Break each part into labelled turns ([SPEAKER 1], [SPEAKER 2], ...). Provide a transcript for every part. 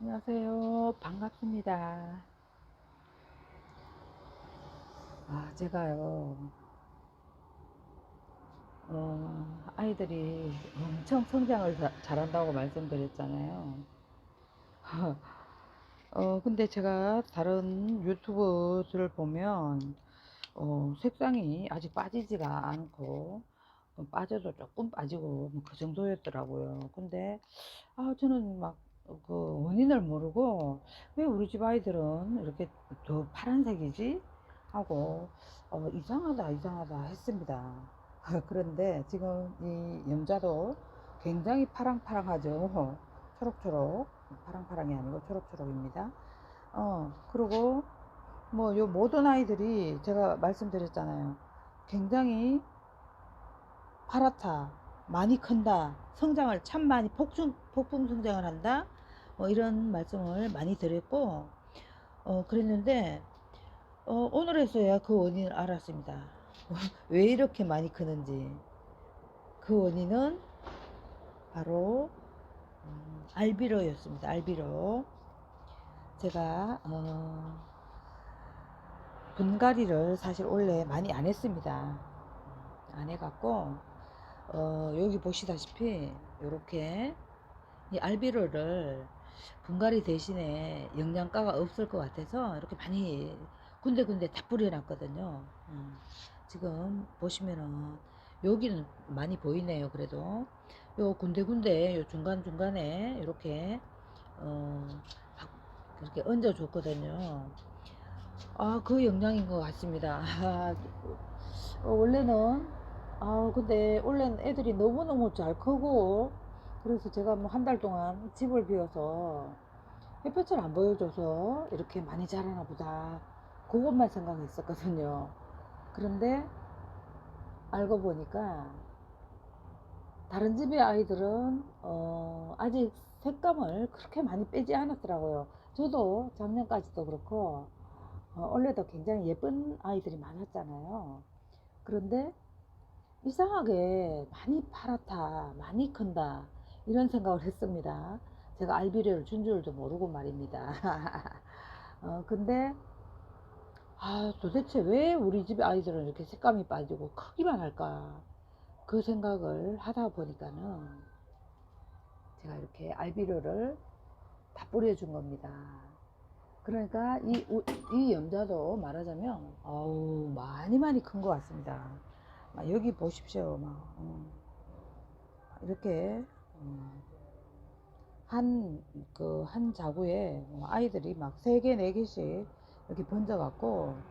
[SPEAKER 1] 안녕하세요. 반갑습니다. 아, 제가요, 어, 아이들이 엄청 성장을 자- 잘한다고 말씀드렸잖아요. 어, 근데 제가 다른 유튜브들을 보면, 어, 색상이 아직 빠지지가 않고, 어, 빠져도 조금 빠지고, 뭐그 정도였더라고요. 근데, 아, 저는 막, 그 원인을 모르고, 왜 우리 집 아이들은 이렇게 더 파란색이지? 하고, 어, 이상하다, 이상하다 했습니다. 그런데 지금 이 염자도 굉장히 파랑파랑하죠. 초록초록. 파랑파랑이 아니고 초록초록입니다. 어, 그리고 뭐 요 모든 아이들이 제가 말씀드렸잖아요. 굉장히 파랗다. 많이 큰다. 성장을 참 많이 폭풍, 폭풍 성장을 한다. 뭐 이런 말씀을 많이 드렸고, 어, 그랬는데, 어, 오늘에서야 그 원인을 알았습니다. 왜 이렇게 많이 크는지. 그 원인은 바로 음, 알비로였습니다. 알비로. 제가 어, 분갈이를 사실 원래 많이 안 했습니다. 안 해갖고 어, 여기 보시다시피 이렇게 이 알비로를 분갈이 대신에 영양가가 없을 것 같아서 이렇게 많이 군데군데 다 뿌려놨거든요. 음, 지금 보시면은 여기는 많이 보이네요. 그래도 요 군데군데 요 중간중간에 이렇게 어, 박- 이렇게 얹어줬거든요. 아, 그 영양인 것 같습니다. 아, 어, 원래는 아, 근데 원래는 애들이 너무너무 잘 크고 그래서 제가 뭐 한 달 동안 집을 비워서 햇볕을 안 보여줘서 이렇게 많이 자라나 보다. 그것만 생각했었거든요. 그런데 알고 보니까 다른 집의 아이들은 어, 아직 색감을 그렇게 많이 빼지 않았더라고요. 저도 작년까지도 그렇고 어, 원래도 굉장히 예쁜 아이들이 많았잖아요. 그런데 이상하게 많이 파랗다, 많이 큰다 이런 생각을 했습니다. 제가 알비레를 준 줄도 모르고 말입니다. 어, 근데 아, 도대체 왜 우리 집 아이들은 이렇게 색감이 빠지고 크기만 할까? 그 생각을 하다 보니까는 제가 이렇게 알비료를 다 뿌려준 겁니다. 그러니까 이, 우- 이 염자도 말하자면, 어우, 많이 많이 큰 것 같습니다. 막 여기 보십시오. 막, 음. 이렇게, 음, 한, 그, 한 자구에 뭐 아이들이 막 세 개, 네 개씩 이렇게 번져갖고,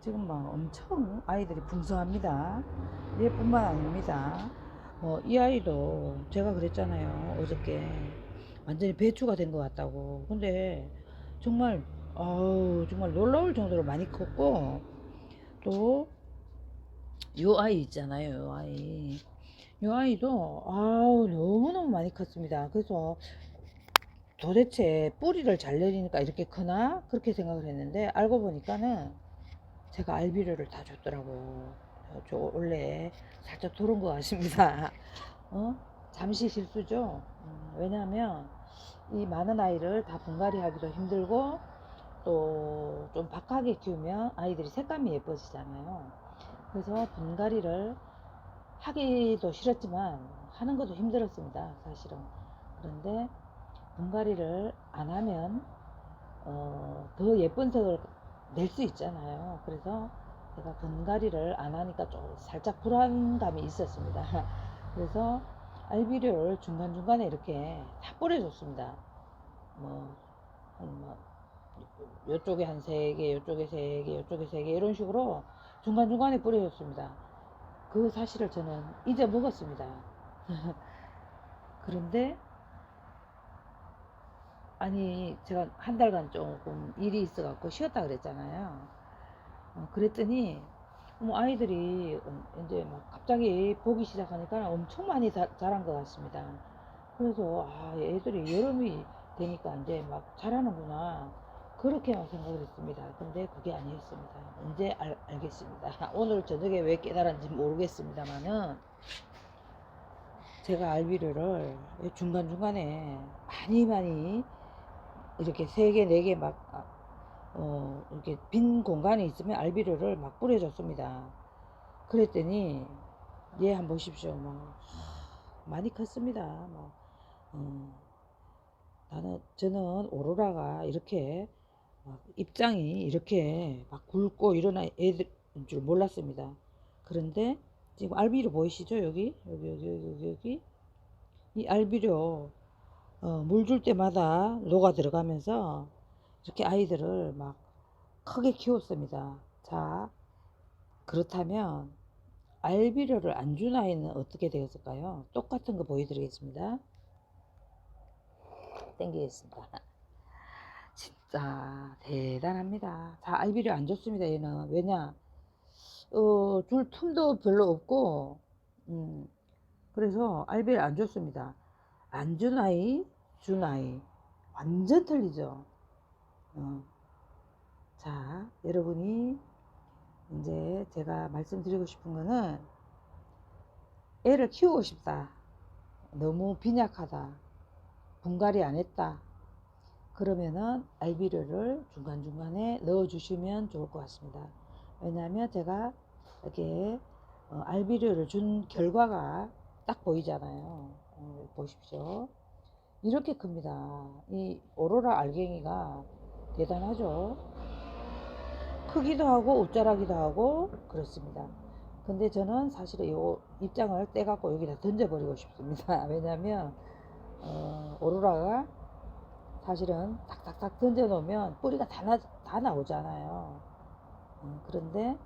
[SPEAKER 1] 지금 막 엄청 아이들이 풍성합니다. 얘뿐만 아닙니다. 뭐, 이 아이도 제가 그랬잖아요. 어저께. 완전히 배추가 된 것 같다고. 근데 정말, 어우, 정말 놀라울 정도로 많이 컸고, 또, 요 아이 있잖아요. 요 아이. 요 아이도, 아우, 너무너무 많이 컸습니다. 그래서 도대체 뿌리를 잘 내리니까 이렇게 크나? 그렇게 생각을 했는데, 알고 보니까는 제가 알비료를 다 줬더라고요. 어, 저 원래 살짝 도른 것 같습니다. 어? 잠시 실수죠. 음, 왜냐하면 이 많은 아이를 다 분갈이 하기도 힘들고 또 좀 박하게 키우면 아이들이 색감이 예뻐지잖아요. 그래서 분갈이를 하기도 싫었지만 하는 것도 힘들었습니다. 사실은. 그런데 분갈이를 안 하면 어, 더 예쁜 색을 낼 수 있잖아요. 그래서 제가 분갈이를 안 하니까 좀 살짝 불안감이 있었습니다. 그래서 알비료를 중간중간에 이렇게 다 뿌려줬습니다. 뭐, 한 뭐, 요쪽에 한 세 개, 요쪽에 세 개, 요쪽에 세 개, 이런 식으로 중간중간에 뿌려줬습니다. 그 사실을 저는 잊어먹었습니다. 그런데, 아니, 제가 한 달간 조금 일이 있어 갖고 쉬었다 그랬잖아요. 어, 그랬더니, 뭐 아이들이 음, 이제 막 갑자기 보기 시작하니까 엄청 많이 자, 자란 것 같습니다. 그래서 아 애들이 여름이 되니까 이제 막 자라는구나 그렇게만 생각을 했습니다. 근데 그게 아니었습니다. 이제 알, 알겠습니다. 오늘 저녁에 왜 깨달았는지 모르겠습니다만은 제가 알비료를 중간중간에 많이 많이 이렇게 세 개, 네 개 막, 아, 어, 이렇게 빈 공간이 있으면 알비료를 막 뿌려줬습니다. 그랬더니, 얘 한번 보십시오. 막, 많이 컸습니다. 뭐, 어, 나는, 저는 오로라가 이렇게 막 입장이 이렇게 막 굵고 이런 애들인 줄 몰랐습니다. 그런데 지금 알비료 보이시죠? 여기, 여기, 여기, 여기, 여기. 이 알비료 어, 물 줄 때마다 녹아 들어가면서 이렇게 아이들을 막 크게 키웠습니다. 자, 그렇다면 알비료를 안 준 아이는 어떻게 되었을까요? 똑같은 거 보여드리겠습니다. 땡기겠습니다. 진짜 대단합니다. 자, 알비료 안 줬습니다. 얘는 왜냐? 어, 줄 틈도 별로 없고, 음, 그래서 알비료 안 줬습니다. 안 준 아이, 준 아이. 완전 틀리죠. 어. 자, 여러분이 이제 제가 말씀드리고 싶은 거는 애를 키우고 싶다. 너무 빈약하다. 분갈이 안 했다. 그러면은 알비료를 중간중간에 넣어주시면 좋을 것 같습니다. 왜냐하면 제가 이렇게 어, 알비료를 준 결과가 딱 보이잖아요. 어, 보십시오. 이렇게 큽니다. 이 오로라 알갱이가 대단하죠. 크기도 하고 옷자라기도 하고 그렇습니다. 근데 저는 사실은 이 입장을 떼갖고 여기다 던져버리고 싶습니다. 왜냐하면 어, 오로라가 사실은 탁탁탁 던져 놓으면 뿌리가 다, 나, 다 나오잖아요. 어, 그런데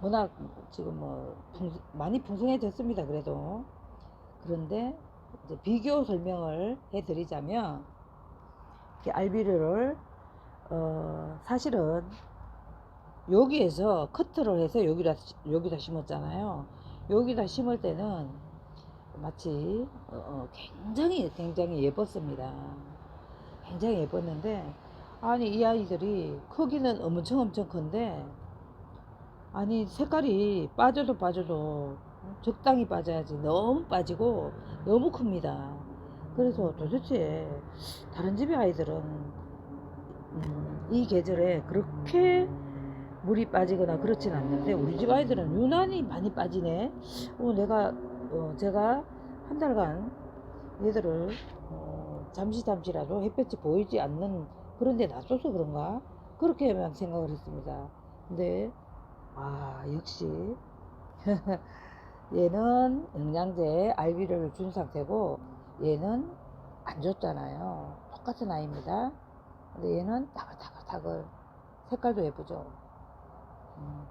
[SPEAKER 1] 워낙 지금 뭐 풍, 많이 풍성해졌습니다. 그래도 그런데 비교 설명을 해드리자면 알비료를 어, 사실은 여기에서 커트를 해서 여기다 여기다 심었잖아요. 여기다 심을 때는 마치 어, 어, 굉장히 굉장히 예뻤습니다. 굉장히 예뻤는데 아니 이 아이들이 크기는 엄청 엄청 큰데 아니 색깔이 빠져도 빠져도 적당히 빠져야지 너무 빠지고 너무 큽니다. 그래서 도대체 다른 집의 아이들은 음, 이 계절에 그렇게 물이 빠지거나 그렇진 않는데 우리 집 아이들은 유난히 많이 빠지네. 어, 내가 어, 제가 한 달간 얘들을 어, 잠시 잠시라도 햇볕이 보이지 않는 그런 데 놔둬서 그런가 그렇게만 생각을 했습니다. 근데 아 역시 얘는 영양제 알비료를 준 상태고 얘는 안 줬잖아요. 똑같은 아이입니다. 근데 얘는 따글따글따글 색깔도 예쁘죠. 음,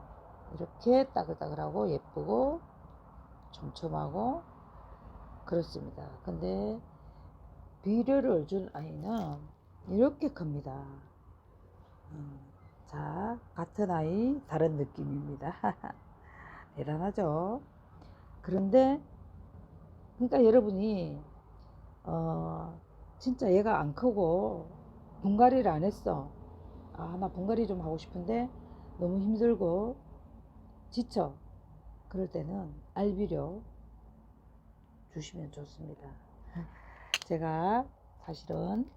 [SPEAKER 1] 이렇게 따글따글하고 예쁘고 촘촘하고 그렇습니다. 근데 비료를 준 아이는 이렇게 큽니다. 음, 자, 같은 아이 다른 느낌입니다. 대단하죠? 그런데 그러니까 여러분이 어, 진짜 얘가 안 크고 분갈이를 안 했어. 아, 나 분갈이 좀 하고 싶은데 너무 힘들고 지쳐. 그럴 때는 알비료 주시면 좋습니다. 제가 사실은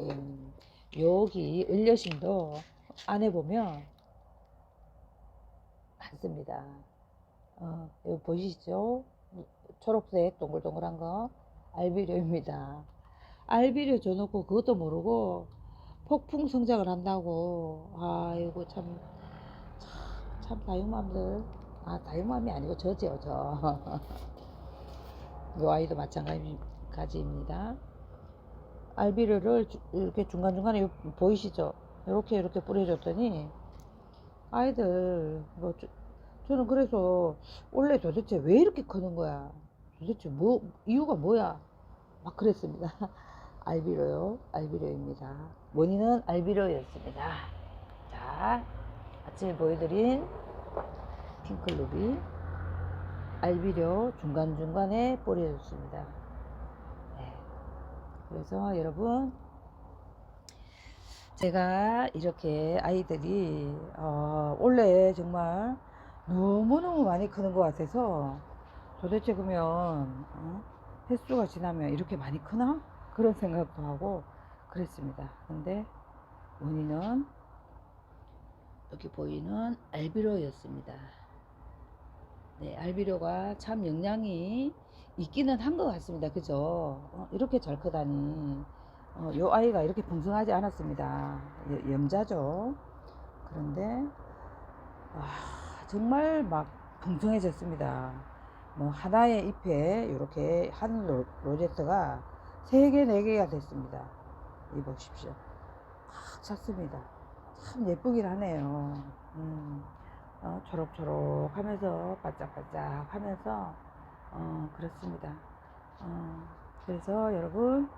[SPEAKER 1] 음, 여기 을려심도 안에 보면 많습니다. 어, 여기 보이시죠? 초록색 동글동글한 거 알비료입니다. 알비료 줘놓고 그것도 모르고 폭풍 성장을 한다고 아이고 참 참, 참 다육맘들 아 다육맘이 아니고 저죠 저. 요 아이도 마찬가지입니다. 알비료를 주- 이렇게 중간중간에 요- 보이시죠? 이렇게 이렇게 뿌려줬더니 아이들 뭐 저- 저는 그래서 원래 도대체 왜 이렇게 크는 거야? 도대체 뭐 이유가 뭐야? 막 그랬습니다. 알비로요, 알비로입니다. 원인은 알비로였습니다. 자, 아침에 보여드린 핑클루비 알비료 중간중간에 뿌려줬습니다. 네. 그래서 여러분 제가 이렇게 아이들이 어, 원래 정말 너무너무 많이 크는 것 같아서 도대체 그러면 어? 횟수가 지나면 이렇게 많이 크나? 그런 생각도 하고 그랬습니다. 근데 원인은 여기 보이는 알비로였습니다. 네, 알비로가 참 영양이 있기는 한 것 같습니다. 그죠? 어, 이렇게 잘 크다니. 어, 요 아이가 이렇게 풍성하지 않았습니다. 여- 염자죠. 그런데, 아, 정말 막 풍성해졌습니다. 뭐, 하나의 잎에 이렇게 한 로, 로제트가 세개네개가 됐습니다. 이 보십시오. 꽉 찼습니다. 참 예쁘긴 하네요. 음, 어, 초록초록 하면서 반짝반짝 하면서, 어, 그렇습니다. 어, 그래서 여러분,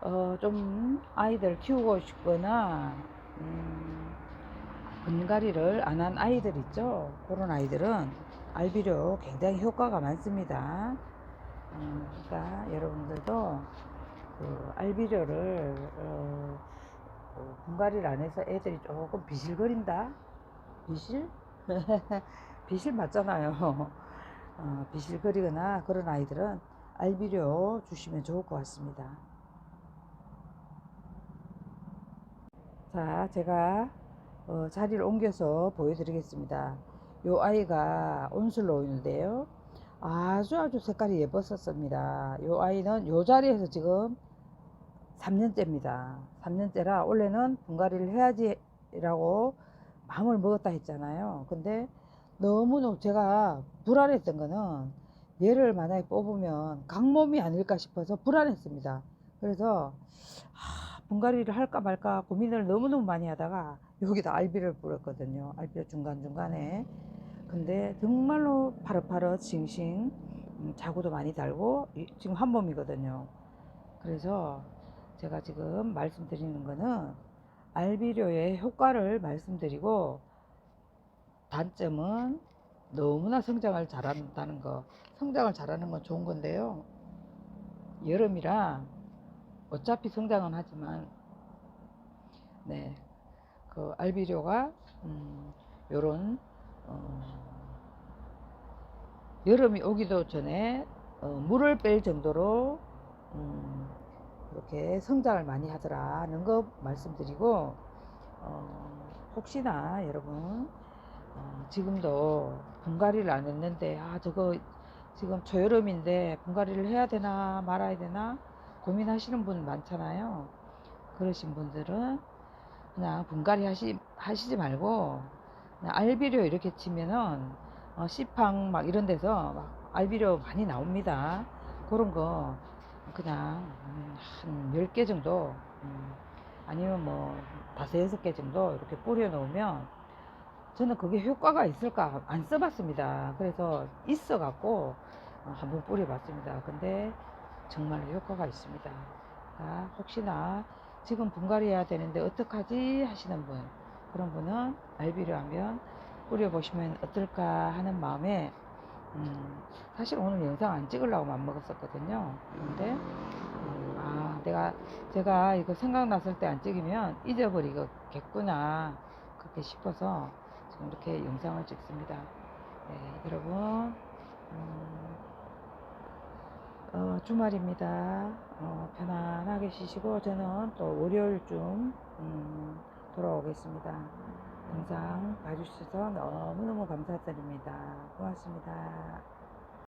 [SPEAKER 1] 어, 좀 아이들 키우고 싶거나, 음, 분갈이를 안 한 아이들 있죠? 그런 아이들은 알비료 굉장히 효과가 많습니다. 어, 그러니까 여러분들도 그 알비료를 어, 어, 분갈이를 안 해서 애들이 조금 비실거린다? 비실? 비실 맞잖아요. 어, 비실거리거나 그런 아이들은 알비료 주시면 좋을 것 같습니다. 자, 제가 어, 자리를 옮겨서 보여드리겠습니다. 요 아이가 온슬로우인데요. 아주 아주 색깔이 예뻤었습니다. 요 아이는 요 자리에서 지금 3년째입니다. 3년째라 원래는 분갈이를 해야지라고 마음을 먹었다 했잖아요. 근데 너무너무 제가 불안했던 거는 얘를 만약에 뽑으면 강몸이 아닐까 싶어서 불안했습니다. 그래서 아, 분갈이를 할까 말까 고민을 너무너무 많이 하다가 여기다 알비를 뿌렸거든요. 알비를 중간중간에. 근데 정말로 파릇파릇 싱싱 음, 자구도 많이 달고 이- 지금 한 몸이거든요. 그래서 제가 지금 말씀드리는 거는 알비료의 효과를 말씀드리고 단점은 너무나 성장을 잘한다는 거. 성장을 잘하는 건 좋은 건데요. 여름이라 어차피 성장은 하지만 네, 그 알비료가 음, 요런 어, 여름이 오기도 전에 어, 물을 뺄 정도로 음, 이렇게 성장을 많이 하더라는 거 말씀드리고 어, 혹시나 여러분 어, 지금도 분갈이를 안 했는데 아 저거 지금 초여름인데 분갈이를 해야 되나 말아야 되나 고민하시는 분 많잖아요. 그러신 분들은 그냥 분갈이 하시, 하시지 말고 알비료 이렇게 치면은 어, 씨팡 막 이런 데서 막 알비료 많이 나옵니다. 그런 거 그냥 음, 한 10개 정도 음, 아니면 뭐 다섯 여섯 개 정도 이렇게 뿌려 놓으면 저는 그게 효과가 있을까 안 써봤습니다. 그래서 있어 갖고 어, 한번 뿌려 봤습니다. 근데 정말로 효과가 있습니다. 그러니까 혹시나 지금 분갈이 해야 되는데 어떡하지 하시는 분 그런 분은 알비료 하면 뿌려 보시면 어떨까 하는 마음에 음, 사실 오늘 영상 안 찍으려고 맘 먹었었거든요. 근데 음, 아 내가 제가 이거 생각났을 때 안 찍으면 잊어버리겠구나 그렇게 싶어서 지금 이렇게 영상을 찍습니다. 네, 여러분 음, 어, 주말입니다. 어, 편안하게 쉬시고 저는 또 월요일쯤 음, 돌아오겠습니다. 영상 봐주셔서 너무너무 감사드립니다. 고맙습니다.